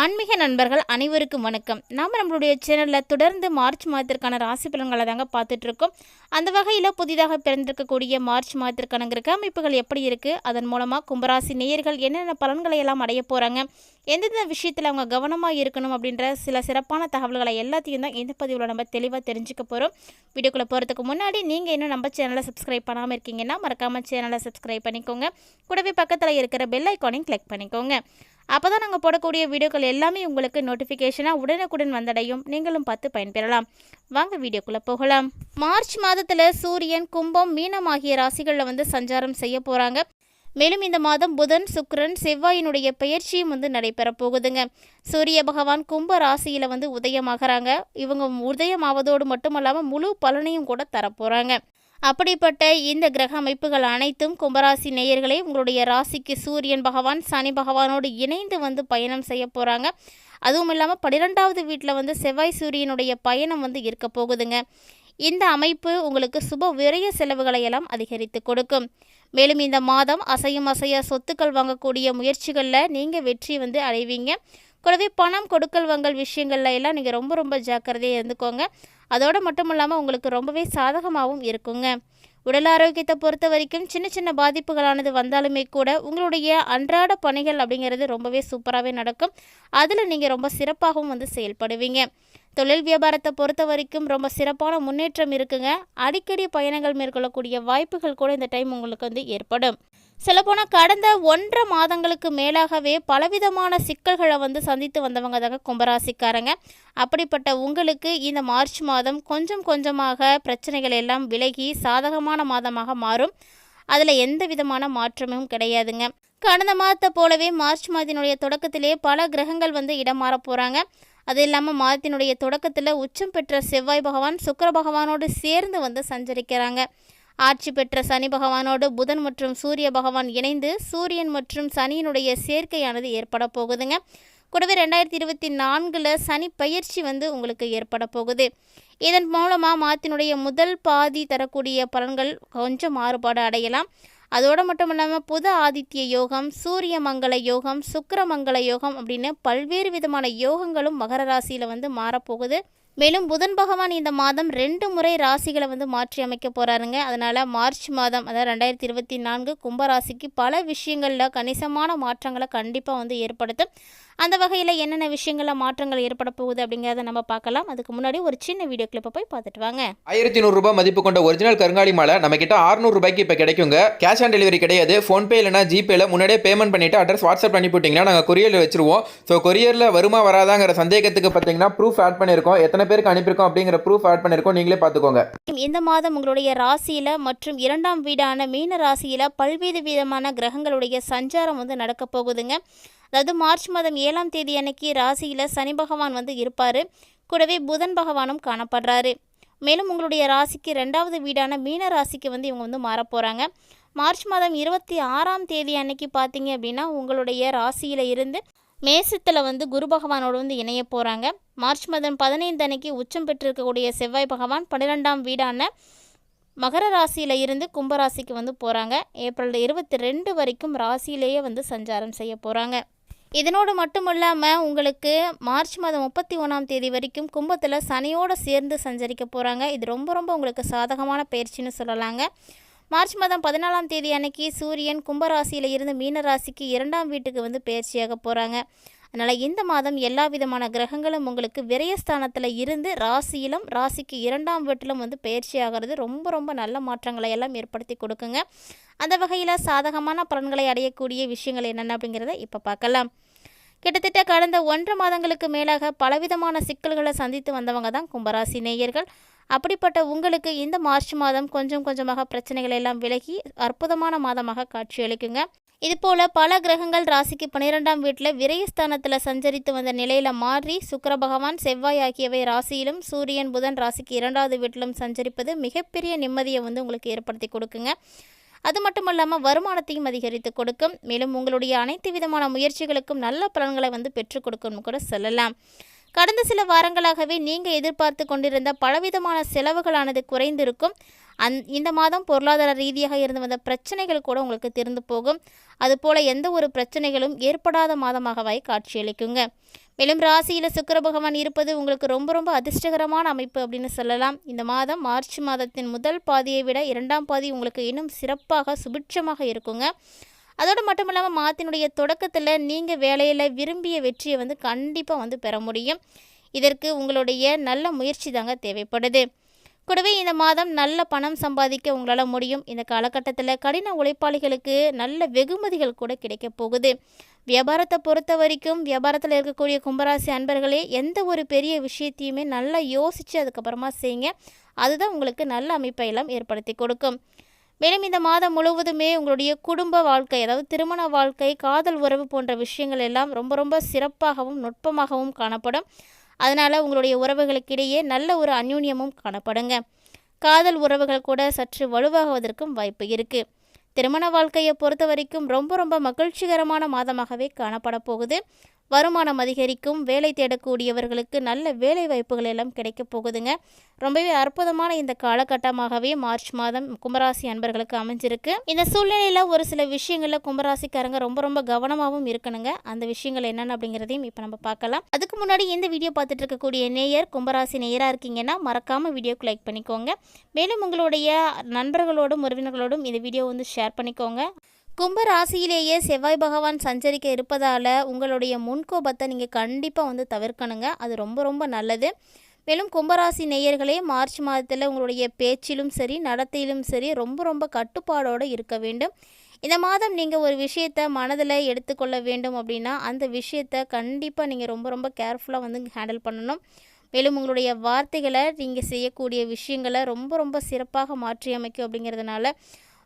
ஆன்மீக நண்பர்கள் அனைவருக்கும் வணக்கம். நாம் நம்மளுடைய சேனலில் தொடர்ந்து மார்ச் மாதத்திற்கான ராசி பலன்களை தாங்க பார்த்துட்டு இருக்கோம் அந்த வகையில் புதிதாக பிறந்திருக்கக்கூடிய மார்ச் மாதத்திற்கான கிரக அமைப்புகள் எப்படி இருக்குது அதன் மூலமாக கும்பராசி நேயர்கள் என்னென்ன பலன்களை எல்லாம் அடைய போகிறாங்க எந்தெந்த விஷயத்தில் அவங்க கவனமாக இருக்கணும் அப்படின்ற சில சிறப்பான தகவல்களை எல்லாத்தையும் தான் இந்த பதிவில் நம்ம தெளிவாக தெரிஞ்சுக்க போகிறோம் வீடியோக்குள்ளே போகிறதுக்கு முன்னாடி நீங்கள் இன்னும் நம்ம சேனலை சப்ஸ்கிரைப் பண்ணாமல் இருக்கீங்கன்னா மறக்காமல் சேனலை சப்ஸ்கிரைப் பண்ணிக்கோங்க. கூடவே பக்கத்தில் இருக்கிற பெல் ஐக்கானையும் கிளிக் பண்ணிக்கோங்க. அப்போ தான் நாங்கள் போடக்கூடிய வீடியோக்கள் எல்லாமே உங்களுக்கு நோட்டிஃபிகேஷனாக உடனுக்குடன் வந்தடையும். நீங்களும் பார்த்து பயன்பெறலாம். வாங்க வீடியோக்குள்ளே போகலாம். மார்ச் மாதத்தில் சூரியன் கும்பம் மீனம் ஆகிய ராசிகளில் வந்து சஞ்சாரம் செய்ய போகிறாங்க மேலும் இந்த மாதம் புதன் சுக்ரன் செவ்வாயினுடைய பெயர்ச்சியும் வந்து நடைபெற போகுதுங்க. சூரிய பகவான் கும்ப ராசியில் வந்து உதயமாகறாங்க. இவங்க உதயமாவதோடு மட்டுமல்லாமல் முழு பலனையும் கூட தரப்போகிறாங்க அப்படிப்பட்ட இந்த கிரக அமைப்புகள் அனைத்தும் கும்பராசி நேயர்களே உங்களுடைய ராசிக்கு சூரியன் பகவான் சனி பகவானோடு இணைந்து வந்து பயணம் செய்ய போகிறாங்க அதுவும் இல்லாமல் பன்னிரெண்டாவது வீட்டில் வந்து செவ்வாய் சூரியனுடைய பயணம் வந்து இருக்க போகுதுங்க. இந்த அமைப்பு உங்களுக்கு சுப விரைய செலவுகளை எல்லாம் அதிகரித்து கொடுக்கும். மேலும் இந்த மாதம் அசையும் அசைய சொத்துக்கள் வாங்கக்கூடிய முயற்சிகளில் நீங்கள் வெற்றி வந்து அடைவீங்க. கூடவே பணம் கொடுக்கல் வாங்கல் விஷயங்கள்ல எல்லாம் நீங்கள் ரொம்ப ரொம்ப ஜாக்கிரதையாக இருந்துக்கோங்க. அதோடு மட்டும் இல்லாமல் உங்களுக்கு ரொம்பவே சாதகமாகவும் இருக்குங்க. உடல் ஆரோக்கியத்தை பொறுத்த வரைக்கும் சின்ன சின்ன பாதிப்புகளானது வந்தாலுமே கூட உங்களுடைய அன்றாட பணிகள் அப்படிங்கிறது ரொம்பவே சூப்பராகவே நடக்கும். அதில் நீங்கள் ரொம்ப சிறப்பாகவும் வந்து செயல்படுவீங்க. தொழில் வியாபாரத்தை பொறுத்த வரைக்கும் ரொம்ப சிறப்பான முன்னேற்றம் இருக்குங்க. அடிக்கடி பயணங்கள் மேற்கொள்ளக்கூடிய வாய்ப்புகள் கூட இந்த டைம் உங்களுக்கு வந்து ஏற்படும். சொல்லப்போனால் கடந்த ஒன்றரை மாதங்களுக்கு மேலாகவே பலவிதமான சிக்கல்களை வந்து சந்தித்து வந்தவங்க தாங்க கும்பராசிக்காரங்க. அப்படிப்பட்ட உங்களுக்கு இந்த மார்ச் மாதம் கொஞ்சம் கொஞ்சமாக பிரச்சனைகள் எல்லாம் விலகி சாதகமான மாதமாக மாறும். அதில் எந்த விதமான மாற்றமும் கிடையாதுங்க. கடந்த மாதத்தை போலவே மார்ச் மாதத்தினுடைய தொடக்கத்திலே பல கிரகங்கள் வந்து இடம் மாற போகிறாங்க அது இல்லாமல் மாதத்தினுடைய தொடக்கத்தில் உச்சம் பெற்ற செவ்வாய் பகவான் சுக்கர பகவானோடு சேர்ந்து வந்து சஞ்சரிக்கிறாங்க. ஆட்சி பெற்ற சனி பகவானோடு புதன் மற்றும் சூரிய பகவான் இணைந்து சூரியன் மற்றும் சனியினுடைய சேர்க்கையானது ஏற்பட போகுதுங்க. கூடவே ரெண்டாயிரத்தி இருபத்தி நான்கில் சனி பயிற்சி வந்து உங்களுக்கு ஏற்பட போகுது. இதன் மூலமாக மாத்தினுடைய முதல் பாதி தரக்கூடிய பலன்கள் கொஞ்சம் மாறுபாடு அடையலாம். அதோடு மட்டும் இல்லாமல் புத ஆதித்ய யோகம் சூரிய மங்கள யோகம் சுக்கர மங்கள யோகம் அப்படின்னு பல்வேறு விதமான யோகங்களும் மகர ராசியில் வந்து மாறப்போகுது. மேலும் புதன் பகவான் இந்த மாதம் ரெண்டு முறை ராசிகளை வந்து மாற்றி அமைக்க போகிறாருங்க அதனால் மார்ச் மாதம் அதாவது ரெண்டாயிரத்தி இருபத்தி நான்கு கும்பராசிக்கு பல விஷயங்களில் கணிசமான மாற்றங்களை கண்டிப்பாக வந்து ஏற்படுத்தும். அந்த வகையில் என்னென்ன விஷயங்களில் மாற்றங்கள் ஏற்பட போகுது அப்படிங்கிறத நம்ம பார்க்கலாம். அதுக்கு முன்னாடி ஒரு சின்ன வீடியோ கிளிப்பை போய் பார்த்துட்டு வாங்க. ஆயிரத்தி நூறுரூபா மதிப்பு கொண்ட ஒரிஜினல் கருங்காலி மாலை நம்ம கிட்ட 600 ரூபாய்க்கு இப்போ கிடைக்குங்க. கேஷ் ஆன் டெலிவரி கிடையாது. ஃபோன்பே இல்லைனா ஜிபேல முன்னாடியே பேமெண்ட் பண்ணிட்டு அட்ரஸ் வாட்ஸ்அப் பண்ணி போட்டிங்கன்னா நாங்கள் கொரியரில் வச்சிருவோம். ஸோ கொரியரில் வருமா வராதாங்கிற சந்தேகத்துக்கு பார்த்தீங்கன்னா ப்ரூஃப் ஆட் பண்ணியிருக்கோம். எத்தனை பேருக்கு அனுப்பியிருக்கோம் அப்படிங்கிற ப்ரூஃப் ஆட் பண்ணியிருக்கோம். நீங்களே பார்த்துக்கோங்க. இந்த மாதம் உங்களுடைய ராசியில் மற்றும் இரண்டாம் வீடான மீன ராசியில் பல்வேறு விதமான கிரகங்களுடைய சஞ்சாரம் வந்து நடக்க போகுதுங்க. அதாவது மார்ச் மாதம் ஏழாம் தேதி அன்னைக்கு ராசியில் சனி பகவான் வந்து இருப்பார். கூடவே புதன் பகவானும் காணப்படுறாரு. மேலும் உங்களுடைய ராசிக்கு ரெண்டாவது வீடான மீன ராசிக்கு வந்து இவங்க வந்து மாறப் போகிறாங்க மார்ச் மாதம் இருபத்தி ஆறாம் தேதி அன்னைக்கு பார்த்தீங்க அப்படின்னா உங்களுடைய ராசியில் இருந்து மேசத்தில் வந்து குரு பகவானோடு வந்து இணைய போகிறாங்க மார்ச் மாதம் பதினைந்து அன்னைக்கு உச்சம் பெற்றிருக்கக்கூடிய செவ்வாய் பகவான் பன்னிரெண்டாம் வீடான மகர ராசியில் இருந்து கும்பராசிக்கு வந்து போகிறாங்க ஏப்ரல் இருபத்தி ரெண்டு வரைக்கும் ராசியிலேயே வந்து சஞ்சாரம் செய்ய போகிறாங்க இதனோடு மட்டும் இல்லாமல் உங்களுக்கு மார்ச் மாதம் முப்பத்தி ஒன்றாம் தேதி வரைக்கும் கும்பத்தில் சனியோடு சேர்ந்து சஞ்சரிக்க போகிறாங்க இது ரொம்ப ரொம்ப உங்களுக்கு சாதகமான பயிற்சின்னு சொல்லலாங்க. மார்ச் மாதம் பதினாலாம் தேதி அன்னைக்கு சூரியன் கும்பராசியில் இருந்து மீன ராசிக்கு இரண்டாம் வீட்டுக்கு வந்து பயிற்சியாக போகிறாங்க அதனால் இந்த மாதம் எல்லா விதமான கிரகங்களும் உங்களுக்கு விரயஸ்தானத்தில் இருந்து ராசியிலும் ராசிக்கு இரண்டாம் வீட்டிலும் வந்து பயிற்சி ஆகிறது ரொம்ப ரொம்ப நல்ல மாற்றங்களை எல்லாம் ஏற்படுத்தி கொடுக்குங்க. அந்த வகையில் சாதகமான பலன்களை அடையக்கூடிய விஷயங்கள் என்னென்ன அப்படிங்கிறத இப்போ பார்க்கலாம். கிட்டத்தட்ட கடந்த ஒன்றரை மாதங்களுக்கு மேலாக பலவிதமான சிக்கல்களை சந்தித்து வந்தவங்க தான் கும்பராசி நேயர்கள். அப்படிப்பட்ட உங்களுக்கு இந்த மார்ச் மாதம் கொஞ்சம் கொஞ்சமாக பிரச்சனைகள் எல்லாம் விலகி அற்புதமான மாதமாக காட்சியளிக்குங்க இதுபோல் பல கிரகங்கள் ராசிக்கு பன்னிரெண்டாம் வீட்டில் விரயஸ்தானத்தில் சஞ்சரித்து வந்த நிலையில் மாறி சுக்கர பகவான் செவ்வாய் ஆகியவை ராசியிலும் சூரியன் புதன் ராசிக்கு இரண்டாவது வீட்டிலும் சஞ்சரிப்பது மிகப்பெரிய நிம்மதியை வந்து உங்களுக்கு ஏற்படுத்தி கொடுக்குங்க. அது மட்டும் இல்லாமல் வருமானத்தையும் அதிகரித்து கொடுக்கும். மேலும் உங்களுடைய அனைத்து விதமான முயற்சிகளுக்கும் நல்ல பலன்களை வந்து பெற்றுக் கொடுக்கும்னு கூட சொல்லலாம். கடந்த சில வாரங்களாகவே நீங்கள் எதிர்பார்த்து கொண்டிருந்த பலவிதமான செலவுகளானது குறைந்திருக்கும். அந் இந்த மாதம் பொருளாதார ரீதியாக இருந்து வந்த பிரச்சனைகள் கூட உங்களுக்கு திறந்து போகும். அதுபோல் எந்த ஒரு பிரச்சனைகளும் ஏற்படாத மாதமாகவாய் காட்சியளிக்குங்க. மேலும் ராசியில் சுக்கர பகவான் இருப்பது உங்களுக்கு ரொம்ப ரொம்ப அதிர்ஷ்டகரமான அமைப்பு அப்படின்னு சொல்லலாம். இந்த மாதம் மார்ச் மாதத்தின் முதல் பாதியை விட இரண்டாம் பாதி உங்களுக்கு இன்னும் சிறப்பாக சுபிட்சமாக இருக்குங்க. அதோடு மட்டும் இல்லாமல் மாதத்தினுடைய தொடக்கத்தில் நீங்கள் வேலையில் விரும்பிய வெற்றியை வந்து கண்டிப்பாக வந்து பெற முடியும். இதற்கு உங்களுடைய நல்ல முயற்சி தாங்க தேவைப்படுது. கூடவே இந்த மாதம் நல்ல பணம் சம்பாதிக்க உங்களால் முடியும். இந்த காலகட்டத்தில் கடின உழைப்பாளிகளுக்கு நல்ல வெகுமதிகள் கூட கிடைக்க போகுது. வியாபாரத்தை பொறுத்த வரைக்கும் வியாபாரத்தில் இருக்கக்கூடிய கும்பராசி அன்பர்களே எந்த ஒரு பெரிய விஷயத்தையுமே நல்லா யோசித்து அதுக்கப்புறமா செய்யுங்க. அதுதான் உங்களுக்கு நல்ல அமைப்பை எல்லாம் ஏற்படுத்தி கொடுக்கும். மேலும் இந்த மாதம் முழுவதுமே உங்களுடைய குடும்ப வாழ்க்கை அதாவது திருமண வாழ்க்கை காதல் உறவு போன்ற விஷயங்கள் எல்லாம் ரொம்ப ரொம்ப சிறப்பாகவும் நுட்பமாகவும் காணப்படும். அதனால் உங்களுடைய உறவுகளுக்கிடையே நல்ல ஒரு அந்யூன்யமும் காணப்படுங்க. காதல் உறவுகள் கூட சற்று வலுவாகுவதற்கும் வாய்ப்பு இருக்குது திருமண வாழ்க்கையை பொறுத்த வரைக்கும் ரொம்ப ரொம்ப மகிழ்ச்சிகரமான மாதமாகவே காணப்பட போகுது வருமானம் அதிகரிக்கும் வேலை தேடக்கூடியவர்களுக்கு நல்ல வேலை வாய்ப்புகள் எல்லாம் கிடைக்க போகுதுங்க. ரொம்பவே அற்புதமான இந்த காலகட்டமாகவே மார்ச் மாதம் கும்பராசி அன்பர்களுக்கு அமைஞ்சிருக்கு. இந்த சூழ்நிலையில் ஒரு சில விஷயங்களில் கும்பராசிக்காரங்க ரொம்ப ரொம்ப கவனமாகவும் இருக்கணுங்க. அந்த விஷயங்கள் என்னென்ன அப்படிங்கிறதையும் இப்போ நம்ம பார்க்கலாம். அதுக்கு முன்னாடி இந்த வீடியோ பார்த்துட்டு இருக்கக்கூடிய நேயர் கும்பராசி நேயராக இருக்கீங்கன்னா மறக்காமல் வீடியோக்கு லைக் பண்ணிக்கோங்க. மேலும் உங்களுடைய நண்பர்களோடும் உறவினர்களோடும் இந்த வீடியோ வந்து ஷேர் பண்ணிக்கோங்க. கும்ப ராசியிலேயே செவ்வாய் பகவான் சஞ்சரிக்க இருப்பதால் உங்களுடைய முன்கோபத்தை நீங்கள் கண்டிப்பாக வந்து தவிர்க்கணுங்க. அது ரொம்ப ரொம்ப நல்லது. மேலும் கும்பராசி நேயர்களே மார்ச் மாதத்தில் உங்களுடைய பேச்சிலும் சரி நடத்தையிலும் சரி ரொம்ப ரொம்ப கட்டுப்பாடோடு இருக்க வேண்டும். இந்த மாதம் நீங்கள் ஒரு விஷயத்தை மனதில் எடுத்துக்கொள்ள வேண்டும் அப்படின்னா அந்த விஷயத்தை கண்டிப்பாக நீங்கள் ரொம்ப ரொம்ப கேர்ஃபுல்லாக வந்து ஹேண்டில் பண்ணணும். மேலும் உங்களுடைய வார்த்தைகளை நீங்கள் செய்யக்கூடிய விஷயங்களை ரொம்ப ரொம்ப சிறப்பாக மாற்றி அமைக்கும் அப்படிங்கிறதுனால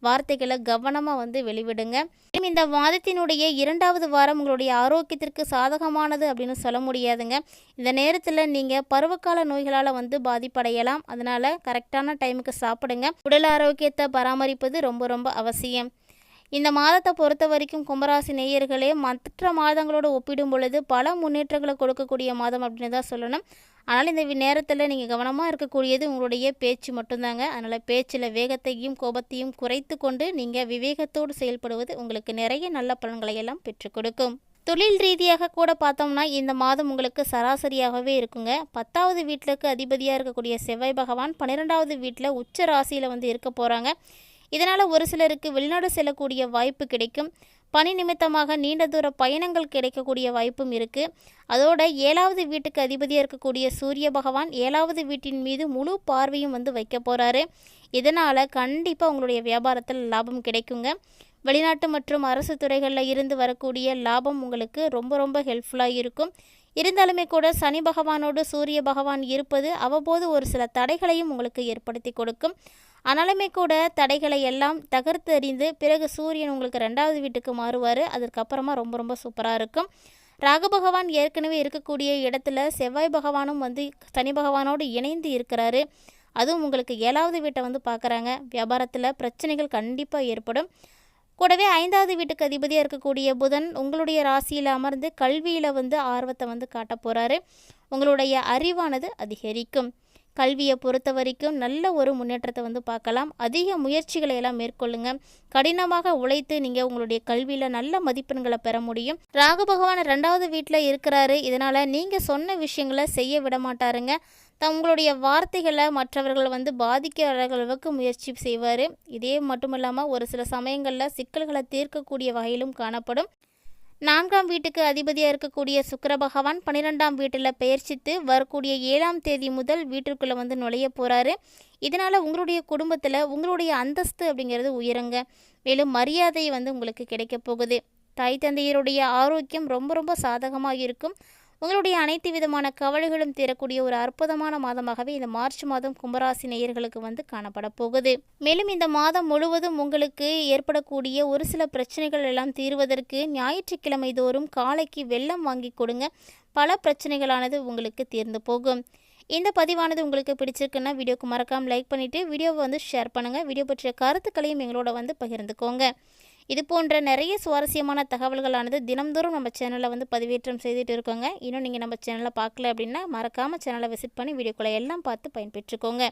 வார்த்தைகளை கவனமாக வந்து வெளிவிடுங்க. இந்த வாதத்தினுடைய இரண்டாவது வாரம் உங்களுடைய ஆரோக்கியத்திற்கு சாதகமானது அப்படின்னு சொல்ல முடியாதுங்க. இந்த நேரத்தில் நீங்கள் பருவகால நோய்களால் வந்து பாதிப்படையலாம். அதனால் கரெக்டான டைமுக்கு சாப்பிடுங்க. உடல் ஆரோக்கியத்தை பராமரிப்பது ரொம்ப ரொம்ப அவசியம். இந்த மாதத்தை பொறுத்த வரைக்கும் கும்பராசி நேயர்களே மற்ற மாதங்களோடு ஒப்பிடும் பொழுது பல முன்னேற்றங்களை கொடுக்கக்கூடிய மாதம் அப்படின்னு தான் சொல்லணும். ஆனால் இந்த நேரத்தில் நீங்கள் கவனமாக இருக்கக்கூடியது உங்களுடைய பேச்சு மட்டும்தாங்க. அதனால் பேச்சில் வேகத்தையும் கோபத்தையும் குறைத்து கொண்டு நீங்கள் விவேகத்தோடு செயல்படுவது உங்களுக்கு நிறைய நல்ல பலன்களை எல்லாம் பெற்றுக் கொடுக்கும். தொழில் ரீதியாக கூட பார்த்தோம்னா இந்த மாதம் உங்களுக்கு சராசரியாகவே இருக்குங்க. பத்தாவது வீட்டிலுக்கு அதிபதியாக இருக்கக்கூடிய செவ்வாய் பகவான் பன்னிரெண்டாவது வீட்டில் உச்ச ராசியில் வந்து இருக்க போகிறாங்க இதனால் ஒரு சிலருக்கு வெளிநாடு செல்லக்கூடிய வாய்ப்பு கிடைக்கும். பணி நிமித்தமாக நீண்ட தூர பயணங்கள் கிடைக்கக்கூடிய வாய்ப்பும் இருக்குது அதோட ஏழாவது வீட்டுக்கு அதிபதியாக இருக்கக்கூடிய சூரிய பகவான் ஏழாவது வீட்டின் மீது முழு பார்வையும் வந்து வைக்க போகிறாரு இதனால் கண்டிப்பாக உங்களுடைய வியாபாரத்தில் லாபம் கிடைக்குங்க. வெளிநாட்டு மற்றும் அரசு துறைகளில் இருந்து வரக்கூடிய லாபம் உங்களுக்கு ரொம்ப ரொம்ப ஹெல்ப்ஃபுல்லாக இருக்கும். இருந்தாலுமே கூட சனி பகவானோடு சூரிய பகவான் இருப்பது அவ்வப்போது ஒரு சில தடைகளையும் உங்களுக்கு ஏற்படுத்தி கொடுக்கும். ஆனாலுமே கூட தடைகளை எல்லாம் தகர்த்தறிந்து பிறகு சூரியன் உங்களுக்கு ரெண்டாவது வீட்டுக்கு மாறுவார். அதுக்கப்புறமா ரொம்ப ரொம்ப சூப்பராக இருக்கும். ராகு பகவான் ஏற்கனவே இருக்கக்கூடிய இடத்துல செவ்வாய் பகவானும் வந்து சனி பகவானோடு இணைந்து இருக்கிறாரு. அதுவும் உங்களுக்கு ஏழாவது வீட்டை வந்து பார்க்குறாங்க. வியாபாரத்தில் பிரச்சனைகள் கண்டிப்பாக ஏற்படும். கூடவே ஐந்தாவது வீட்டுக்கு அதிபதியாக இருக்கக்கூடிய புதன் உங்களுடைய ராசியில் அமர்ந்து கல்வியில் வந்து ஆர்வத்தை வந்து காட்ட போகிறாரு உங்களுடைய அறிவானது அதிகரிக்கும். கல்வியை பொறுத்த வரைக்கும் நல்ல ஒரு முன்னேற்றத்தை வந்து பார்க்கலாம். அதிக முயற்சிகளை எல்லாம் மேற்கொள்ளுங்க. கடினமாக உழைத்து நீங்கள் உங்களுடைய கல்வியில் நல்ல மதிப்பெண்களை பெற முடியும். ராகு பகவான் ரெண்டாவது வீட்டில் இருக்கிறாரு. இதனால் நீங்கள் சொன்ன விஷயங்களை செய்ய விட மாட்டாருங்க. தங்களுடைய வார்த்தைகளை மற்றவர்கள் வந்து பாதிக்கிற அளவுக்கு முயற்சி செய்வார். இதே மட்டும் இல்லாமல் ஒரு சில சமயங்களில் சிக்கல்களை தீர்க்கக்கூடிய வகையிலும் காணப்படும். நான்காம் வீட்டுக்கு அதிபதியாக இருக்கக்கூடிய சுக்கர பகவான் பன்னிரெண்டாம் வீட்டில் பெயர்ச்சித்து வரக்கூடிய ஏழாம் தேதி முதல் வீட்டிற்குள்ளே வந்து நுழைய போகிறாரு இதனால் உங்களுடைய குடும்பத்தில் உங்களுடைய அந்தஸ்து அப்படிங்கிறது உயருங்க. மேலும் மரியாதை வந்து உங்களுக்கு கிடைக்க போகுது. தாய் தந்தையருடைய ஆரோக்கியம் ரொம்ப ரொம்ப சாதகமாக இருக்கும். உங்களுடைய அனைத்து விதமான கவலைகளும் தீரக்கூடிய ஒரு அற்புதமான மாதமாகவே இந்த மார்ச் மாதம் கும்பராசி நேயர்களுக்கு வந்து காணப்பட போகுது. மேலும் இந்த மாதம் முழுவதும் உங்களுக்கு ஏற்படக்கூடிய ஒரு சில பிரச்சனைகள் எல்லாம் தீர்வதற்கு ஞாயிற்றுக்கிழமை தோறும் காலைக்கு வெள்ளம் வாங்கி கொடுங்க. பல பிரச்சனைகளானது உங்களுக்கு தீர்ந்து போகும். இந்த பதிவானது உங்களுக்கு பிடிச்சிருக்குன்னா வீடியோக்கு மறக்காமல் லைக் பண்ணிவிட்டு வீடியோவை வந்து ஷேர் பண்ணுங்கள் வீடியோ பற்றிய கருத்துக்களையும் எங்களோட வந்து பகிர்ந்துக்கோங்க. இது போன்ற நிறைய சுவாரஸ்யமான தகவல்களானது தினம்தோறும் நம்ம சேனலில் வந்து பதிவேற்றம் செய்துட்டு இருக்கோங்க. இன்னும் நீங்கள் நம்ம சேனலை பார்க்கல அப்படின்னா மறக்காமல் சேனலை விசிட் பண்ணி வீடியோக்களை எல்லாம் பார்த்து பயன்பெற்றுக்கோங்க.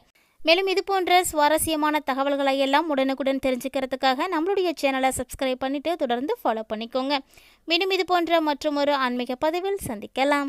மேலும் இது போன்ற சுவாரஸ்யமான தகவல்களை எல்லாம் உடனுக்குடன் தெரிஞ்சுக்கிறதுக்காக நம்மளுடைய சேனலை சப்ஸ்கிரைப் பண்ணிட்டு தொடர்ந்து ஃபாலோ பண்ணிக்கோங்க. மீண்டும் இது போன்ற மற்றும் ஒரு ஆன்மீக பதிவில் சந்திக்கலாம்.